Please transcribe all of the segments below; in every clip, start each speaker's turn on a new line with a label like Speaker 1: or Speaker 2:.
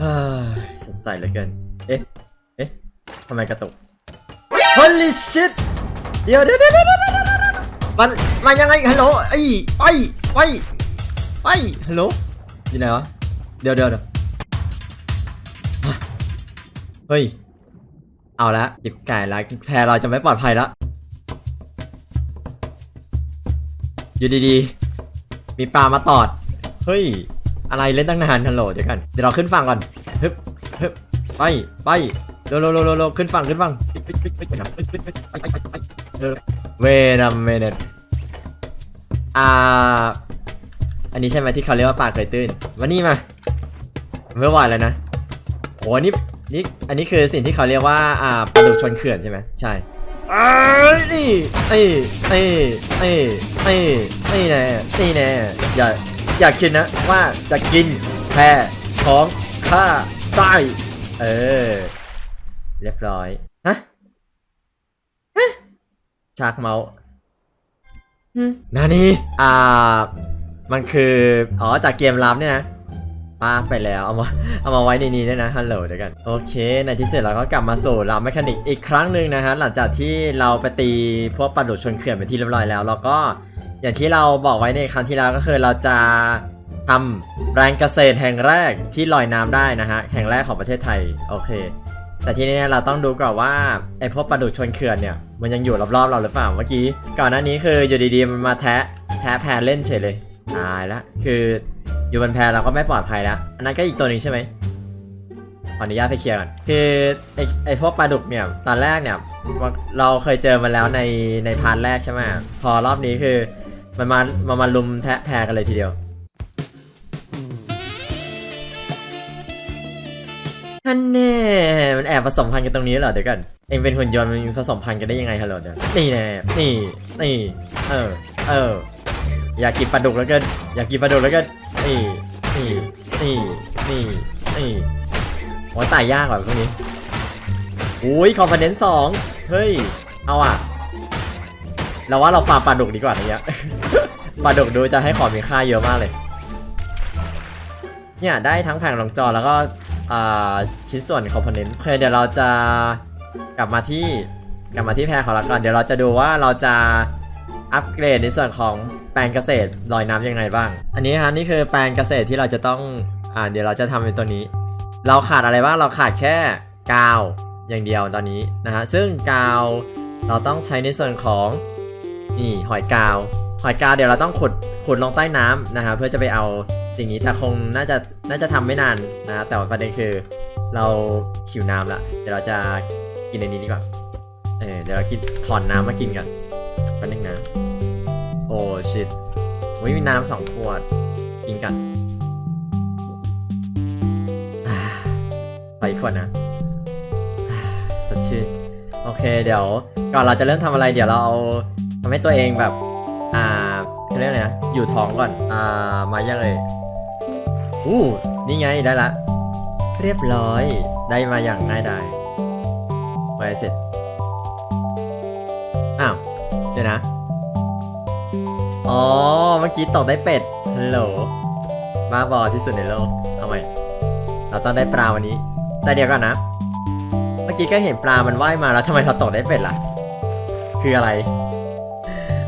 Speaker 1: เฮ้ยสดใสเหลือเกิน เอ๊ะ เอ๊ะทำไมกระตุก Holy shit เดี๋ยวเดี๋ยวเดี๋ยวเดี๋ยวมันมันยังไงฮัลโหลไอ้ไปไปไปฮัลโหลอยู่ไหนวะ เดี๋ยวเดี๋ยวเดี๋ยวฮะเฮ้ย เอาละจิบไก่ละแพรเราจะไม่ปลอดภัยล้วอยู่ดีๆ มีปลามาตอด เฮ้ย อะไรเล่นตั้งนานฮัลโหลเดี๋ยวกันเดี๋ยวเราขึ้นฝั่งก่อนฮึบฮึบไปไปเร็วเร็วเร็ร็ขึ้นฝั่งขึ้นฝั่งเวนัมเมเนต์อ่า อันนี้ใช่ไหมที่เขาเรียกว่าปากเคยตื้นวันนี้มาเมื่อวานแล้วนะโหนี่นี่อันนี้คือสิ่งที่เขาเรียกว่าอ่าปลาดุกชนเขื่อนใช่ไหมใช่ไอ้นี่ไอ้ไอ้ไอ้ไอ้ไอ้ยเอ้ยเอ้ยไอ้เอ้ยแน่อย่า อย่าคิดนะว่าจะกินแพรของข้าได้เออ เรียบร้อย ฮะ ฮะชากเมาส์หึนานี่ อ่า มันคือ อ๋อ จากเกมลับเนี่ยนะป้าไปแล้ว เอามา เอามาไว้ในนี้ด้วยนะ ฮัลโหลเดี๋ยวกัน โอเค ในที่สุดเราก็กลับมาสู่เราแมคานิกอีกครั้งหนึ่งนะฮะ หลังจากที่เราไปตีพวกปลาดุกชนเขื่อนเป็นที่เรียบร้อยแล้วแล้วก็ อย่างที่เราบอกไว้ในครั้งที่แล้วก็คือเราจะทำแปลงเกษตรแห่งแรกที่ลอยน้ำได้นะฮะแห่งแรกของประเทศไทยโอเค แต่ทีนี้เราต้องดูก่อนว่าไอพวกปลาดุกชนเขื่อนเนี่ยมันยังอยู่รอบๆเราหรือเปล่าเมื่อกี้ก่อนหน้านี้คืออยู่ดีๆมันมาแทะแทะแพรเล่นเฉยเลยตายละคืออยู่บนแพเราก็ไม่ปลอดภัยแล้วอันนั้นก็อีกตัวหนึ่งใช่ไหมขออนุญาตไปเคลียร์ก่อนคือไอไอพวกปลาดุกเนี่ยตอนแรกเนี่ยเราเคยเจอมาแล้วในในพาร์ทแรกใช่ไหมพอรอบนี้คือ มันมามามาลุมแทะแพรกันเลยทีเดียวฮันแน่มันแอบผสมพันธุ์กันตรงนี้เหรอเดี๋ยวกัน เองเป็นหุ่นยนต์มันผสมพันธุ์กันได้ยังไงฮัลโหลเดี๋ยวนี่แน่นี่นี่เออเอออยากกินปลาดุกแล้วกันอยากกินปลาดุกแล้วกันนี่นี่นี่นี่นี่โอ้ตายยากกว่าพวกนี้อุ้ยคอมพเนนซ์สองเฮ้ยเอาอะ เราว่าเราฟาร์มปลาดุกดีกว่าเนี้ปลาดุกดูจะให้ของมีค่าเยอะมากเลย เนี่ยได้ทั้งแผงลงจอแล้วก็ชิ้นส่วนคอมโพเนนต์โอเคเดี๋ยวเราจะกลับมาที่กลับมาที่แพรของเราก่อนเดี๋ยวเราจะดูว่าเราจะอัปเกรดในส่วนของแปลงเกษตรลอยน้ำยังไงบ้าง อันนี้ฮะนี่คือแปลงเกษตรที่เราจะต้องอ่าเดี๋ยวเราจะทำเป็นตัวนี้ เราขาดอะไรบ้างเราขาดแค่กาวอย่างเดียวตอนนี้นะฮะซึ่งกาวเราต้องใช้ในส่วนของ นี่หอยกาว หอยกาวเดี๋ยวเราต้องขุดขุดลงใต้น้ำนะฮะเพื่อจะไปเอาสิ่งนี้แต่คงน่าจะน่าจะทำไม่นานนะแต่ว่าประเด็นคือเราหิวน้ำละเดี๋ยวเราจะกินในนี้ดีกว่าเออเดี๋ยวเรากินถอนน้ำมากินกันแป๊บนึงนะโอ้ชิตอุ๊ยมีน้ำสองขวดกินกันไปอีกขวดนะสดชื่นโอเคเดี๋ยวก่อนเราจะเริ่มทำอะไรเดี๋ยวเราเอา ทำให้ตัวเองแบบ อ่าเขาเรียกอะไรนะ อยู่ท้องก่อน อ่า มายังเลยอู้นี่ไงได้ละ เรียบร้อย ได้มาอย่างง่ายดายไปเสร็จ อ้าว เดี๋ยวนะ อ๋อ เมื่อกี้ตกได้เป็ด ฮัลโหลบ้าบอที่สุดในโลก เอาใหม่ เราต้องได้ปลาวันนี้ แต่เดี๋ยวก่อนนะ เมื่อกี้ก็เห็นปลามันว่ายมาแล้วทำไมเราตกได้เป็ดล่ะ คืออะไร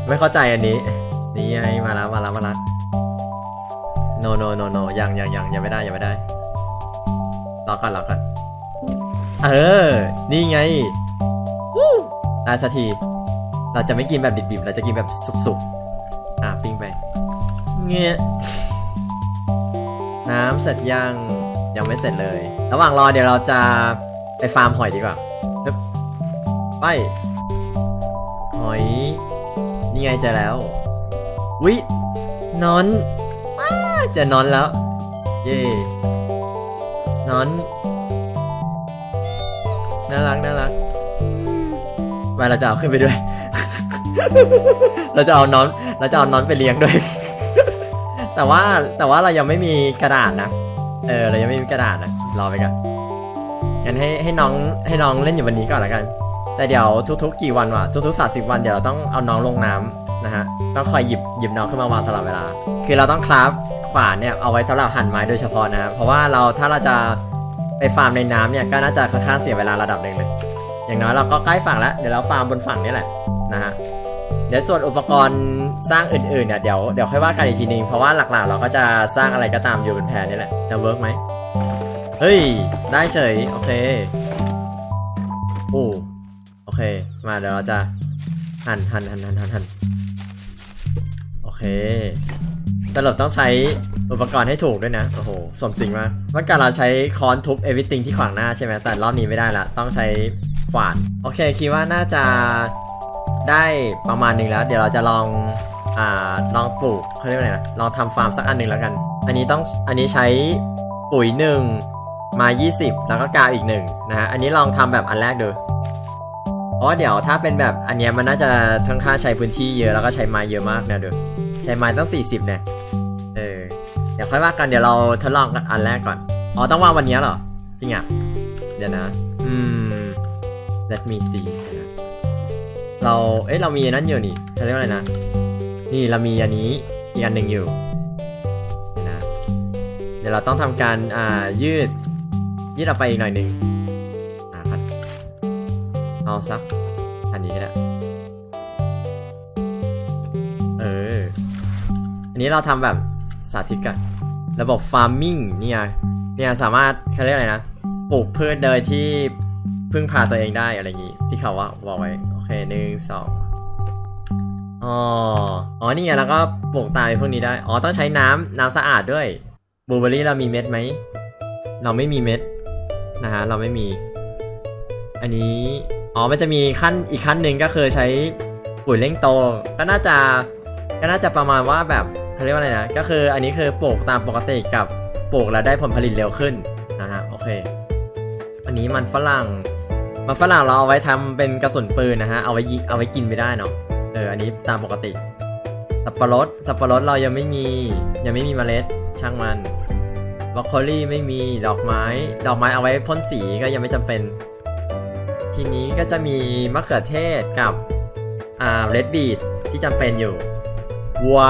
Speaker 1: ไม่เข้าใจอันนี้ นี่ไงมาแล้วมาแล้วมาแล้ว no no no no ยังยังยังยังไม่ได้ยังไม่ได้รอก่อนรอก่อนเออ นี่ไงวู้ได้สักที เราจะไม่กินแบบดิบๆ เราจะกินแบบสุกๆ อะ ปิ้งไป เงี้ย น้ำเสร็จยัง ยังไม่เสร็จเลย ระหว่างรอเดี๋ยวเราจะไปฟาร์มหอยดีกว่า ไป หอย นี่ไงเจอแล้ว วิ นอนว้าเจอนอนแล้ว เย่นอน น่ารักน่ารักไปเราจะเอาขึ้นไปด้วย เราจะเอาน้อน เราจะเอาน้อนไปเลี้ยงด้วย แต่ว่าแต่ว่าเรายังไม่มีกระดาษนะ เออ เรายังไม่มีกระดาษนะ รอไปกันงั้นให้ให้น้องให้น้องเล่นอยู่วันนี้ก่อนละกัน แต่เดี๋ยวทุกๆ กี่วันวะทุกๆสาสิบวันเดี๋ยวเราต้องเอาน้องลงน้ำนะฮะต้องคอยหยิบหยิบน้องขึ้นมาวางตลอดเวลา คือเราต้องคราฟขวานเนี่ยเอาไว้สำหรับหั่นไม้โดยเฉพาะนะเพราะว่าเราถ้าเราจะไปฟาร์มในน้ำเนี่ยก็น่าจะค่อนข้างเสียเวลาระดับหนึ่งเลย อย่างน้อยเราก็ใกล้ฝั่งแล้วเดี๋ยวเราฟาร์มบนฝั่งนี่แหละนะฮะเดี๋ยวส่วนอุปกรณ์สร้างอื่นๆเนี่ยเดี๋ยวเดี๋ยวค่อยว่ากันอีกทีนึงเพราะว่าหลักๆ เราก็จะสร้างอะไรก็ตามอยู่บนแพนี่แหละจะเวิร์กไหมเฮ้ยได้เฉยโอเค เค มาเดี๋ยวเราจะหั่นหั่นหั่นหั่นหั่นหั่นโอเคสรุปต้องใช้อุปกรณ์ให้ถูกด้วยนะ โอ้โห สมจริงมากเมื่อก่อนเราใช้ค้อนทุบ everything ที่ขวางหน้าใช่ไหม แต่รอบนี้ไม่ได้ละ ต้องใช้ขวาน โอเค คิดว่าน่าจะได้ประมาณหนึงแล้ว เดี๋ยวเราจะลอง อ่า ลองปลูกเขาเรียกว่าไงนะ ลองทำฟาร์มสักอันหนึ่งแล้วกัน อันนี้ต้อง อันนี้ใช้ปุ๋ยหนึ่งมา 20 แล้วก็กาวอีกหนึ่งนะฮะ อันนี้ลองทำแบบอันแรกดู เพราะว่าเดี๋ยวถ้าเป็นแบบอันเนี้ยมันน่าจะค่อนข้างใช้พื้นที่เยอะแล้วก็ใช้ไม้เยอะมากนะเดี๋ยวใช้ไม้ตั้ง 40เนี่ยเออเดี๋ยวค่อยว่ากันเดี๋ยวเราทดลองอันแรกก่อนอ๋อต้องว่าวันเนี้ยเหรอจริงอะเดี๋ยวนะ อืม let me see เรา เอ้ย เรามีอันนั้นอยู่นี่เขาเรียกว่าอะไรนะ นี่เรามีอันนี้อีกอันหนึ่งอยู่เดี๋ยวนะ เดี๋ยวเราต้องทำการ อ่า ยืด ยืดออกไปอีกหน่อยหนึ่ง เอาสัก อันนี้ก็ได้ เออ อันนี้เราทำแบบสาธิตกันระบบฟาร์มมิ่งเนี่ยเนี่ยสามารถเขาเรียกอะไรนะ ปลูกพืชโดยที่พึ่งพาตัวเองได้อะไรอย่างงี้ ที่เขาว่าบอกไว้ โอเคหนึ่งสองอ๋อ อ๋อ นี่ไงแล้วก็ปลูกตามพวกนี้ได้ อ๋อ ต้องใช้น้ำน้ำสะอาดด้วยบลูเบอร์รี่เรามีเม็ดไหม เราไม่มีเม็ดนะฮะ เราไม่มี อันนี้ อ๋อ มันจะมีขั้นอีกขั้นหนึ่งก็คือใช้ปุ๋ยเร่งโต ก็น่าจะก็น่าจะประมาณว่าแบบเขาเรียกว่าอะไรนะ ก็คืออันนี้คือปลูกตามปกติกับปลูกแล้วได้ผลผลิตเร็วขึ้นนะฮะ โอเค อันนี้มันฝรั่ง มันฝรั่งเราเอาไว้ทำเป็นกระสุนปืนนะฮะ เอาไว้ยิเอาไว้กินไม่ได้เนาะ เออ อันนี้ตามปกติ สับปะรด สับปะรดเรายังไม่มี ยังไม่มีเมล็ด ช่างมันบรอกโคลี่ไม่มี ดอกไม้ ดอกไม้เอาไว้พ่นสีก็ยังไม่จำเป็น ทีนี้ก็จะมีมะเขือเทศกับอ่าเรดบีดที่จำเป็นอยู่ วัว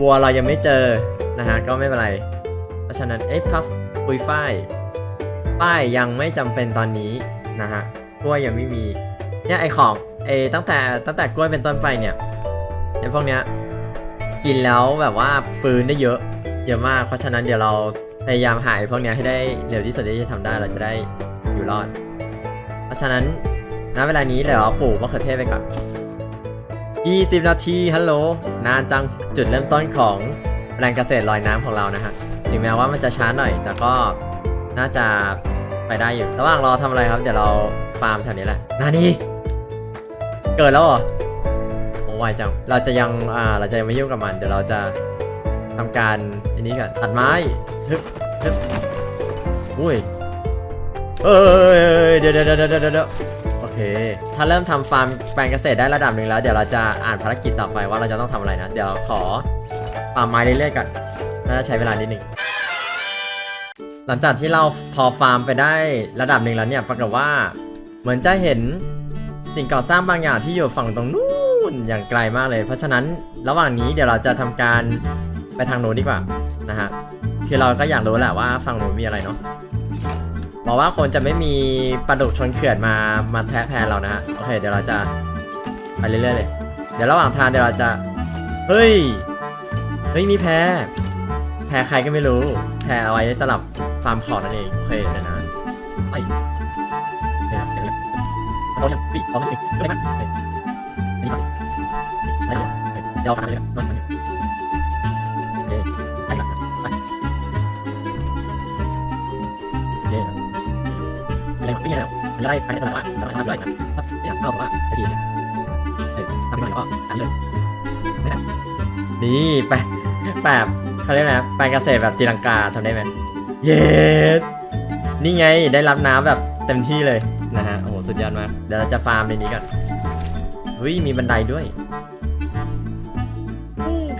Speaker 1: วัวเรายังไม่เจอนะฮะก็ไม่เป็นไร เพราะฉะนั้นเอ๊ะพัฟปุยฝ้ายป้ายยังไม่จำเป็นตอนนี้นะฮะกล้วยยังไม่มีเนี่ยไอของไอตั้งแต่ตั้งแต่กล้วยเป็นต้นไปเนี่ยไอพวกเนี้ยกินแล้วแบบว่าฟื้นได้เยอะเยอะมาก เพราะฉะนั้นเดี๋ยวเราพยายามหาไอพวกเนี้ยให้ได้เร็วที่สุดที่จะทำได้เราจะได้อยู่รอด ราะฉะนั้นณเวลานี้เดี๋ยวเราปลูกมะเขือเทศไปก่อน20 นาทีฮัลโหลนานจังจุดเริ่มต้นของแรงเกษตรลอยน้ำของเรานะฮะถึงแม้ว่ามันจะช้าหน่อย แต่ก็น่าจะไปได้อยู่ ระหว่างรอทำอะไรครับ เดี๋ยวเราฟาร์มแถวนี้แหละนานี่เกิดแล้วเหรอโอ้ไวจัง เราจะยังอ่าเราจะยังไม่ยุ่งกับมัน เดี๋ยวเราจะทำการอันนี้ก่อนตัดไม้ฮึบฮึบอุ้ย เอ้ยเดี๋ยวเดี๋ยวเดี๋ยวเดี๋ยวโอเค ถ้าเริ่มทำฟาร์มแปลงเกษตรได้ระดับหนึ่งแล้ว เดี๋ยวเราจะอ่านภารกิจต่อไปว่าเราจะต้องทำอะไรนะ เดี๋ยวขอฟาร์มไม้เรื่อยๆก่อน น่าจะใช้เวลานิดหนึ่งหลังจากที่เราพอฟาร์มไปได้ระดับหนึ่งแล้วเนี่ย ปรากฏว่าเหมือนจะเห็นสิ่งก่อสร้างบางอย่างที่อยู่ฝั่งตรงนู้นอย่างไกลมากเลย เพราะฉะนั้นระหว่างนี้เดี๋ยวเราจะทำการไปทางโน้นดีกว่านะฮะคือเราก็อยากรู้แหละว่าฝั่งโน้นมีอะไรเนาะ บอกว่าคนจะไม่มีปลาดุกชนเขื่อนมามาแทะแพนเรานะโอเคเดี๋ยวเราจะไปเรื่อยๆเลย เดี๋ยวระหว่างทางเดี๋ยวเราจะ เฮ้ย เฮ้ยมีแพแพใครก็ไม่รู้ แพเอาไว้สำหรับฟาร์มของนั่นเองโอเคเดี๋ยวนะไปเดี๋ยวนะเดี๋ยวนะเรายังปิดพร้อมกันเลยไหมเฮ้ยอันนี้ก่อนเฮ้ยเฮ้ยเดี๋ยว มีแล้วมันได้ไปได้ตลอดว่าเราทำอะไรมันถ้าอยางเราบอกว่าจะดีเนี่ยเออทำไปหน่อยก็อันเลยนี่แปแปะเขาเรียกนะแปลงเกษตรแบบตีลังกาทำได้ไหมเย้นี่ไงได้รับน้ำแบบเต็มที่เลยนะฮะโอ้โหสุดยอดมากเดี๋ยวเราจะฟาร์มในนี้ก่อนเฮ้ยมีบันไดด้วย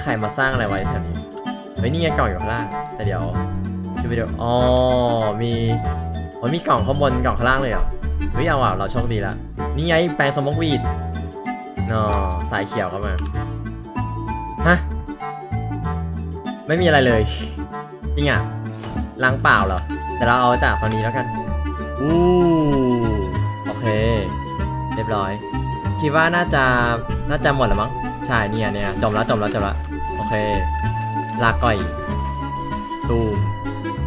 Speaker 1: ใครมาสร้างอะไรไว้แถวนี้เฮ้ยนี่ไงกล่องอยู่ข้างล่างแต่เดี๋ยวดูไปดูอ๋อมีมันมีกล่องข้างบนกล่องข้างล่างเลยเหรอ เฮ้ยเอาอะเราโชคดีละนี่ไงแปลงสมกวีดนอสายเขียวเข้ามา ฮะ ไม่มีอะไรเลย จริงอะล้างเปล่าเหรอ แต่เราเอาจากตรงนี้แล้วกัน อู้โอเค เรียบร้อย คิดว่าน่าจะ น่าจะหมดแล้วมั้ง ใช่เนี่ยเนี่ยจมแล้วจมแล้วจมแล้วโอเค ลาก่อย ตูม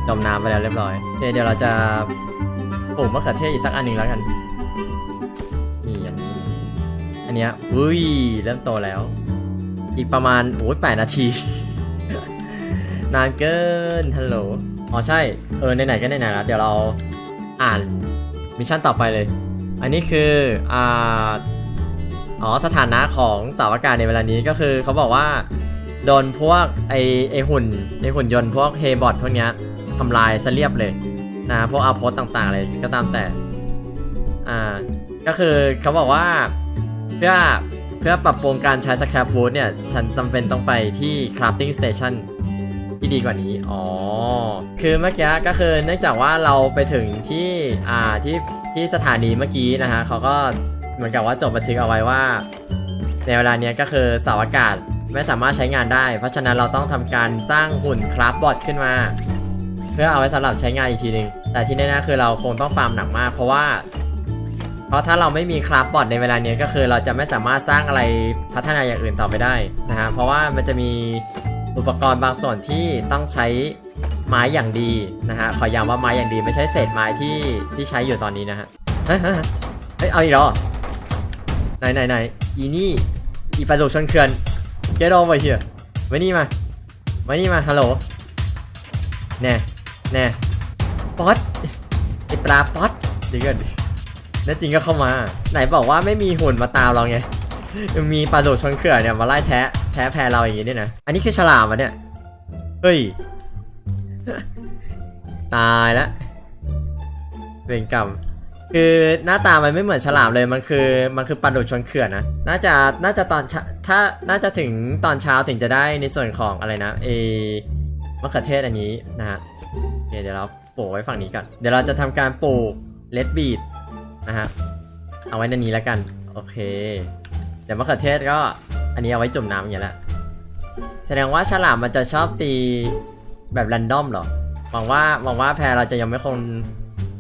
Speaker 1: จมน้ำไปแล้วเรียบร้อยโอเคเดี๋ยวเราจะ ปลูกมะเขือเทศอีกสักอันหนึ่งแล้วกันนี่อันนี้ อันเนี้ยอุ้ยเริ่มโตแล้ว อีกประมาณโอ้ยแปดนาที นานเกินฮัลโหลอ๋อใช่ เออไหนๆก็ไหนๆแล้วเดี๋ยวเราอ่านมิชชั่นต่อไปเลย อันนี้คืออ่าอ๋อสถานะของสาวอากาศในเวลานี้ก็คือเขาบอกว่าโดนพวกไอไอหุ่นไอหุ่นยนต์พวกเฮบอทพวกเนี้ยทำลายซะเรียบเลย นะพวกอาโพสต่างๆอะไรก็ตามแต่ อ่า ก็คือเขาบอกว่าเพื่อเพื่อปรับปรุงการใช้สครับ o ูดเนี่ย ฉันจำเป็นต้องไปที่ crafting station ที่ดีกว่านี้ อ๋อ คือเมื่อกี้ก็คือเนื่องจากว่าเราไปถึงที่อ่าที่ที่สถานีเมื่อกี้นะฮะเขาก็เหมือนกับว่าจดบันทึกเอาไว้ว่า ในเวลาเนี้ยก็คือเสาอากาศไม่สามารถใช้งานได้ เพราะฉะนั้นเราต้องทำการสร้างหุ่นคราฟบอทขึ้นมา เพื่อเอาไว้สำหรับใช้งานอีกทีหนึง แต่ที่แน่ๆคือเราคงต้องฟาร์มหนักมาก เพราะว่า เพราะถ้าเราไม่มีคราฟบอทในเวลาเนี้ยก็คือเราจะไม่สามารถสร้างอะไรพัฒนาอย่างอื่นต่อไปได้นะฮะเพราะว่ามันจะมีอุปกรณ์บางส่วนที่ต้องใช้ไม้อย่างดีนะฮะขอย้ำว่าไม้อย่างดีไม่ใช่เศษไม้ที่ที่ใช้อยู่ตอนนี้นะฮะเฮ้ยเฮ้ยเฮ้ยเอาอีกแล้วเหรอไหนไหนไหนอีนี่อีปลาดุกชนเขื่อน get over here มานี่มามานี่มาฮัลโหลแน่ แน่ป๊อตไอปลาป๊อตเดี๋ยวก่อนแน่จริงก็เข้ามา ไหนบอกว่าไม่มีหุ่นมาตามเราไงมีปลาโดุกชนเขื่อนเนี่ยมาไล่แทะแทะแพรเราอย่างงี้ด้วยนะอันนี้คือฉลามอะเนี่ยเฮ้ยตายแล้วเวรกรรมคือหน้าตามันไม่เหมือนฉลามเลยมันคือมันคือปลาดุกชนเขื่อนนะน่าจะน่าจะตอนถ้าน่าจะถึงตอนเช้าถึงจะได้ในส่วนของอะไรนะเอมะเขือเทศอันนี้นะฮะ เคเดี๋ยวเราปลูกไว้ฝั่งนี้ก่อน เดี๋ยวเราจะทำการปลูกเลดบีดนะฮะ เอาไว้ในนี้แล้วกัน โอเค เดี๋ยวมะเขือเทศก็อันนี้เอาไว้จุ่มน้ำอย่างเงี้แหละ แสดงว่าฉลามมันจะชอบตีแบบแรนดอมหรอ หวังว่าหวังว่าแพรเราจะยังไม่คง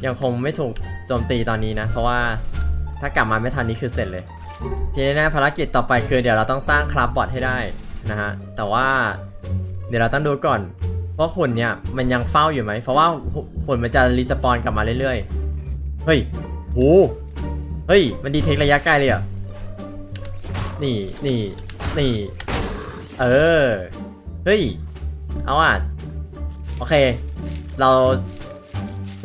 Speaker 1: ยังคงไม่ถูกโจมตีตอนนี้นะ เพราะว่าถ้ากลับมาไม่ทันนี้คือเสร็จเลย ทีนี้นะภารกิจต่อไปคือเดี๋ยวเราต้องสร้างคราฟบอทให้ได้นะฮะ แต่ว่าเดี๋ยวเราต้องดูก่อน ว่าหุ่นเนี่ยมันยังเฝ้าอยู่ไหม เพราะว่าหุ่นมันจะรีสปอนกลับมาเรื่อยๆ เฮ้ยโหเฮ้ย มันดีเทคระยะไกลเลยเหรอะ นี่นี่นี่ เออ เฮ้ย เอาอะ โอเค เรา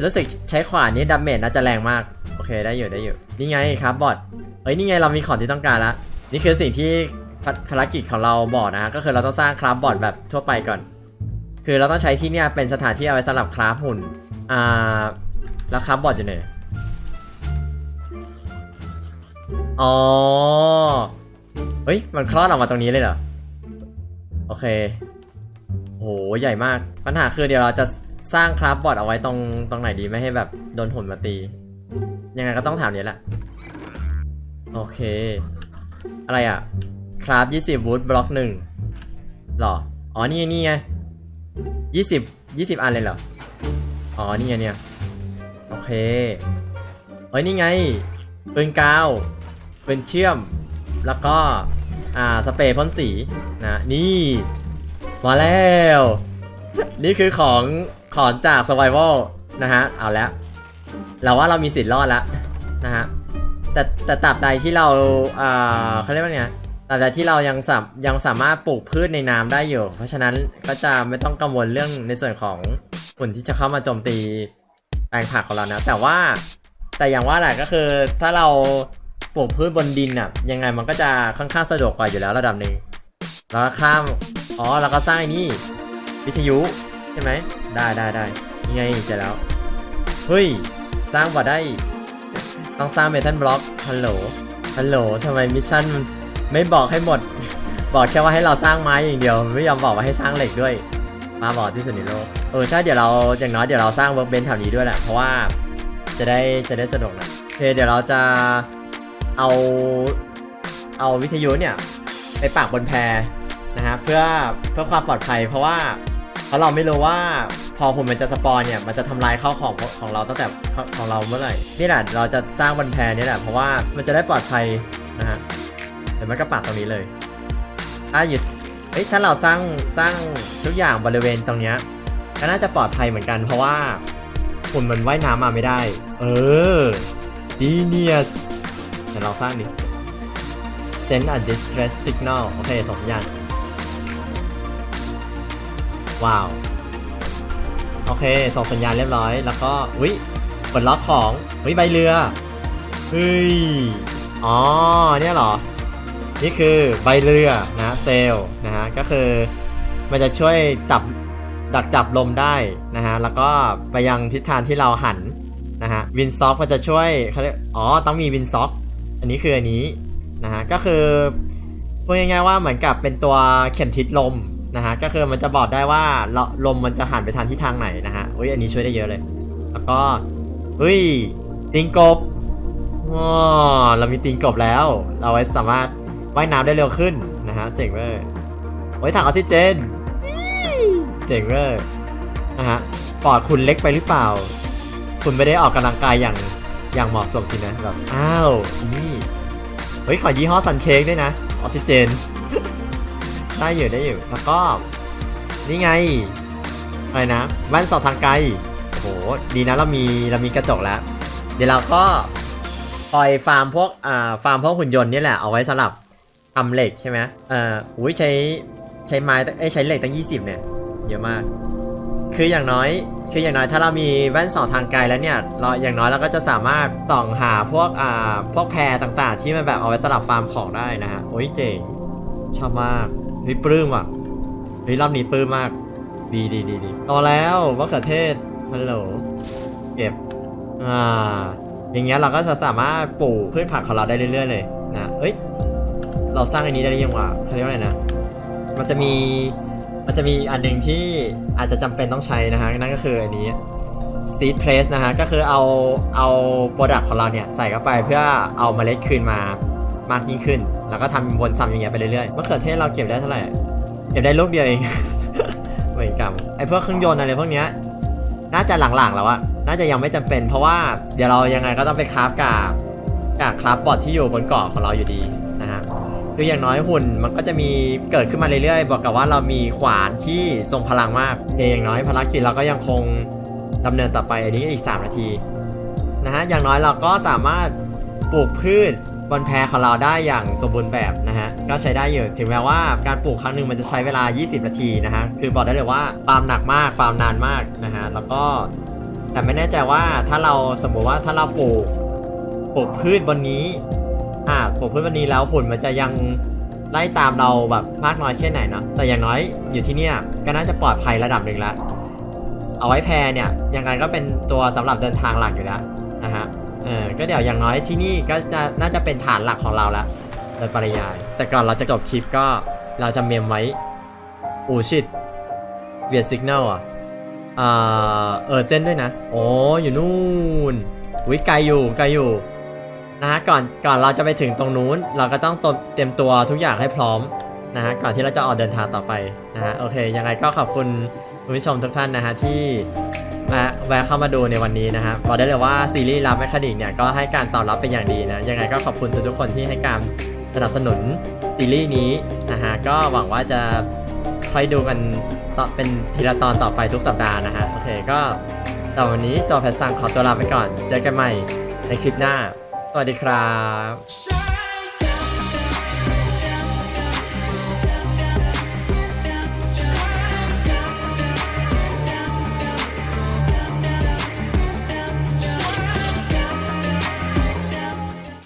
Speaker 1: รู้สึกใช้ขวานนี้ดาเมจน่าจะแรงมาก โอเคได้อยู่ได้อยู่ นี่ไงครับบอทเอ้ยนี่ไงเรามีของที่ต้องการแล้วนี่คือสิ่งที่ภาภารกิจของเราบอกนะ ก็คือเราต้องสร้างคราฟบอทแบบทั่วไปก่อน คือเราต้องใช้ที่เนี่ยเป็นสถานที่เอาไว้สำหรับคราฟหุ่น อ่า แล้วคราฟบอทอยู่ไหน อ๋อ เฮ้ย มันคลอดออกมาตรงนี้เลยเหรอ โอเค โห ใหญ่มาก ปัญหาคือเดี๋ยวเราจะสร้างคราฟบอร์ดเอาไว้ตรงตรงไหนดีไม่ให้แบบโดนหุ่นมาตี ยังไงก็ต้องถามเนี้ยแหละ โอเค อะไรอะ คราฟยี่สิบวูดบล็อกหนึ่งหรอ อ๋อ นี่นี่ไง ยี่สิบยี่สิบอันเลยเหรอ อ๋อ นี่ไงเนี่ย โอเค เฮ้ย นี่ไง ปืนกาว ปืนเชื่อม แล้วก็ อ่า สเปรย์พ่นสี นะ นี่ มาแล้ว นี่คือของของจาก survival นะฮะ เอาแล้ว เราว่าเรามีสิทธิ์รอดแล้วนะฮะ แต่แต่ตราบใดที่เรา อ่าเขาเรียกว่าไง ตราบใดที่เรายังสามยังสามารถปลูกพืชในน้ำได้อยู่ เพราะฉะนั้นก็จะไม่ต้องกังวลเรื่องในส่วนของฝุ่นที่จะเข้ามาโจมตีแปลงผักของเรานะ แต่ว่าแต่อย่างว่าแหละก็คือถ้าเราปลูกพืชบนดินอะ ยังไงมันก็จะค่อนข้างสะดวกกว่าอยู่แล้วระดับหนึ่งแล้วก็ข้ามอ๋อแล้วก็สร้างนี่ วิทยุใช่ไหมได้ได้ได้ยังไงเสร็จแล้วเฮ้ยสร้างบ่ได้ ต้องสร้างเมทัลบล็อกฮัลโหลฮัลโหลทำไมมิชชั่นมัน ไม่บอกให้หมด บอกแค่ว่าให้เราสร้างไม้อย่างเดียว ไม่ยอมบอกว่าให้สร้างเหล็กด้วยมาบอกที่สุดในโลกเออใช่เดี๋ยวเราอย่างน้อยเดี๋ยวเราสร้างเวิร์กเบนแถวนี้ด้วยแหละเพราะว่าจะได้จะได้สนุกนะโอเคเดี๋ยวเราจะเอาเอาวิทยุเนี่ยไปปักบนแพนะฮะเพื่อเพื่อความปลอดภัย เพราะว่าเพราะเราไม่รู้ว่าพอหุ่นมันจะสปอนเนี่ยมันจะทำลายข้าวของของเราตั้งแต่ของเราเมื่อไหร่นี่แหละเราจะสร้างบนแพนี่แหละเพราะว่ามันจะได้ปลอดภัยนะฮะ เดี๋ยวมันก็ปักตรงนี้เลยถ้าหยุดเอ้ยถ้าเราสร้างสร้างทุกอย่างบริเวณตรงเนี้ยก็น่าจะปลอดภัยเหมือนกัน เพราะว่าหุ่นมันว่ายน้ำมาไม่ได้ เออ genius เดี๋ยวเราสร้างดิ send a distress signal โอเคส่งสัญญาณว้าว โอเคส่งสัญญาณเรียบร้อย แล้วก็วิปลดล็อกของวิใบเรือ เฮ้ย อ๋อ เนี่ยเหรอ นี่คือใบเรือนะเซลนะฮะก็คือมันจะช่วยจับดักจับลมได้นะฮะแล้วก็ไปยังทิศทางที่เราหันนะฮะวินซ็อกมันจะช่วยเขาเรียกอ๋อต้องมีวินซ็อกอันนี้คืออันนี้นะฮะก็คือพูดง่ายๆว่าเหมือนกับเป็นตัวเข็มทิศลมนะฮะก็คือมันจะบอกได้ว่าลลมมันจะหันไปทางทิศทางไหนนะฮะอุ้ยอันนี้ช่วยได้เยอะเลย แล้วก็เฮ้ยติงกบว้าเรามีติงกบแล้ว เราไว้สามารถ ว่ายน้ำได้เร็วขึ้นนะฮะเจ๋งเว้ยไว้ยถังออกซิเจนเจ๋งเว้ยนะฮะปอดคุณเล็กไปหรือเปล่า คุณไม่ได้ออกกำลังกายอย่างอย่างเหมาะสมสินะแบบอ้าวนี่เฮ้ยขอยี่ห้อซันเชคด้วยนะออกซิเจนได้อยู่ได้อยู่แล้วก็นี่ไงอะไรนะแว่นสอบทางไกลโอ้โหดีนะเรามีเรามีกระจกแล้ว เดี๋ยวเราก็คอยฟาร์มพวกอ่าฟาร์มพวกหุ่นยนต์นี่แหละเอาไว้สำหรับ ทำเหล็กใช่ไหมเอ่ออุ้ยใช้ใช้ไม้ตั้งเอ้ใช้เหล็กตั้ง 20 เนี่ย เยอะมาก คืออย่างน้อย คืออย่างน้อยถ้าเรามีแว่นส่องทางไกลแล้วเนี่ย เราอย่างน้อยเราก็จะสามารถส่องหาพวกอ่าพวกแพรต่างๆ ที่มันแบบเอาไว้สลับฟาร์มของได้นะฮะโอ้ยเจ๋งชอบมากเฮ้ยปลื้มว่ะเฮ้ยรอบนี้ปลื้มมาก ดีดีดีดีต่อแล้วมะเขือเทศฮัลโหลเก็บอ่าอย่างเงี้ยเราก็จะสามารถปลูกพืชผักของเราได้เรื่อยๆเลยนะเอ้ย เราสร้างอันนี้ได้หรือยังวะเขาเรียกว่าอะไรนะ มันจะมีมันจะมีอันหนึ่งที่อาจจะจำเป็นต้องใช้นะฮะ นั่นก็คืออันนี้ seed press นะฮะ ก็คือเอาเอาโปรดักต์ของเราเนี่ยใส่เข้าไปเพื่อเอาเมล็ดคืนมามากยิ่งขึ้น แล้วก็ทำวนซ้ำอย่างเงี้ยไปเรื่อยๆมะเขือเทศเราเก็บได้เท่าไหร่ เก็บได้ลูกเดียวเองเหมือนกันไอ้พวกเครื่องยนต์อะไรพวกเนี้ยน่าจะหลังๆแล้วอะน่าจะยังไม่จำเป็น เพราะว่าเดี๋ยวเรายังไงก็ต้องไปคราฟกากกากคราฟบอทที่อยู่บนเกาะของเราอยู่ดี คืออย่างน้อยหุ่นมันก็จะมีเกิดขึ้นมาเรื่อยๆ บอกกับว่าเรามีขวานที่ทรงพลังมากเอย่างน้อยภารกิจเราก็ยังคงดำเนินต่อไปอันนี้อีก 3 นาทีนะฮะอย่างน้อยเราก็สามารถปลูกพืชบนแพของเราได้อย่างสมบูรณ์แบบนะฮะก็ใช้ได้อยู่ถึงแม้ว่าการปลูกครั้งหนึ่งมันจะใช้เวลา 20 นาทีนะฮะคือบอกได้เลยว่าฟาร์มหนักมากฟาร์มนานมากนะฮะแล้วก็แต่ไม่แน่ใจว่าถ้าเราสมมติว่าถ้าเราปลูกปลูกพืชบนนี้่าปลูกพืชวันนี้แล้วหุ่นมันจะยังไล่ตามเราแบบมากน้อยแค่นไหนเนาะแต่อย่างน้อยอยู่ที่เนี่ยก็น่าจะปลอดภัยระดับหนึ่งแล้วเอาไว้แพรเนี่ยยังไงก็เป็นตัวสำหรับเดินทางหลักอยู่แล้วนะฮะเออก็เดี๋ยวอย่างน้อยที่นี่ก็จะน่าจะเป็นฐานหลักของเราแล้วโดยปริยาย แต่ก่อนเราจะจบคลิปก็เราจะเมมไว้อูชิดเวียดสิกเนลอะเออเจนด้วยนะ โอ้อยู่นู่นวิไกลอยู่ไกลอยู่ นะฮะก่อนก่อนเราจะไปถึงตรงนู้น เราก็ต้องเตรียมตัวทุกอย่างให้พร้อมนะฮะก่อนที่เราจะออกเดินทางต่อไปนะฮะโอเค ยังไงก็ขอบคุณคุณผู้ชมทุกท่านนะฮะที่แวะแวะเข้ามาดูในวันนี้นะฮะบอกได้เลยว่าซีรีส์รับแมคคานิกเนี่ยก็ให้การตอบรับเป็นอย่างดีนะยังไงก็ขอบคุณทุกๆคนที่ให้การสนับสนุนซีรีส์นี้นะฮะก็หวังว่าจะค่อยดูกันต่อเป็นทีละตอนต่อไปทุกสัปดาห์นะฮะโอเคก็ต่อวันนี้จอแพสซังขอตัวลาไปก่อน เจอกันใหม่ในคลิปหน้า สวัสดีครับ